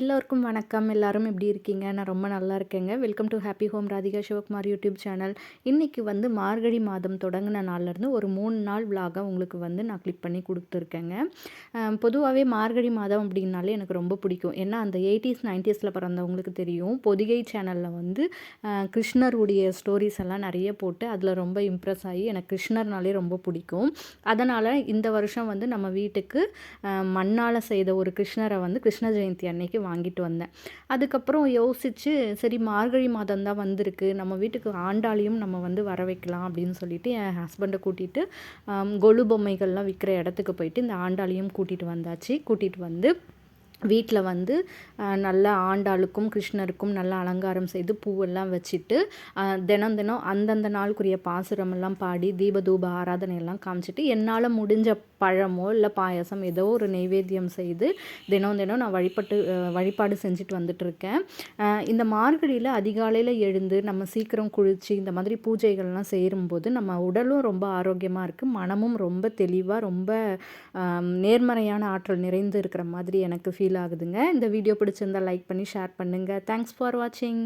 எல்லோருக்கும் வணக்கம். எல்லாரும் எப்படி இருக்கீங்க? நான் ரொம்ப நல்லா இருக்கேங்க. Welcome to happy home Radhika Sivakumar YouTube channel இன்றைக்கி வந்து மார்கழி மாதம் தொடங்கின நாள்லேருந்து ஒரு மூணு நாள் விலாக உங்களுக்கு வந்து நான் கிளிக் பண்ணி கொடுத்துருக்கேங்க. பொதுவாகவே மார்கழி மாதம் அப்படின்னாலே எனக்கு ரொம்ப பிடிக்கும். ஏன்னா அந்த எயிட்டிஸ் நைன்டிஸில் பிறந்தவங்களுக்கு தெரியும். பொதிகை சேனலில் வந்து கிருஷ்ணருடைய ஸ்டோரிஸ் எல்லாம் நிறைய போட்டு அதில் ரொம்ப இம்ப்ரெஸ் ஆகி எனக்கு கிருஷ்ணர்னாலே ரொம்ப பிடிக்கும். அதனால் இந்த வருஷம் வந்து நம்ம வீட்டுக்கு மண்ணால் செய்த ஒரு கிருஷ்ணரை வந்து கிருஷ்ண ஜெயந்தி அன்னைக்கு வாங்கிட்டு வந்தேன். அதுக்கப்புறம் யோசித்து சரி மார்கழி மாதம் தான் வந்திருக்கு. நம்ம வீட்டுக்கு ஆண்டாளையும் நம்ம வந்து வர வைக்கலாம் அப்படின்னு சொல்லிட்டு என் ஹஸ்பண்டை கூட்டிகிட்டு கொலு பொம்மைகள்லாம் விற்கிற இடத்துக்கு போயிட்டு இந்த ஆண்டாளையும் கூட்டிகிட்டு வந்தாச்சு. கூட்டிகிட்டு வந்து வீட்டில் வந்து நல்ல ஆண்டாளுக்கும் கிருஷ்ணருக்கும் நல்ல அலங்காரம் செய்து பூவெல்லாம் வச்சுட்டு தினம் தினம் அந்தந்த நாளுக்குரிய பாசுரமெல்லாம் பாடி தீபதூப தூப ஆராதனையெல்லாம் காமிச்சிட்டு என்னால் முடிஞ்ச பழமோ இல்லை பாயாசம் ஏதோ ஒரு நெய்வேத்தியம் செய்து தினம் தினம் நான் வழிபட்டு வழிபாடு செஞ்சுட்டு வந்துட்டு இருக்கேன் இந்த மார்கழியில் அதிகாலையில் எழுந்து நம்ம சீக்கிரம் குளித்து இந்த மாதிரி பூஜைகள்லாம் செய்யும்போது நம்ம உடலும் ரொம்ப ஆரோக்கியமாக இருக்குது மனமும் ரொம்ப தெளிவாக ரொம்ப நேர்மறையான ஆற்றல் நிறைந்து இருக்கிற மாதிரி எனக்கு ஃபீல் ஆகுதுங்க. இந்த வீடியோ பிடிச்சிருந்தா லைக் பண்ணி ஷேர் பண்ணுங்கள் தேங்க்ஸ் ஃபார் வாட்சிங்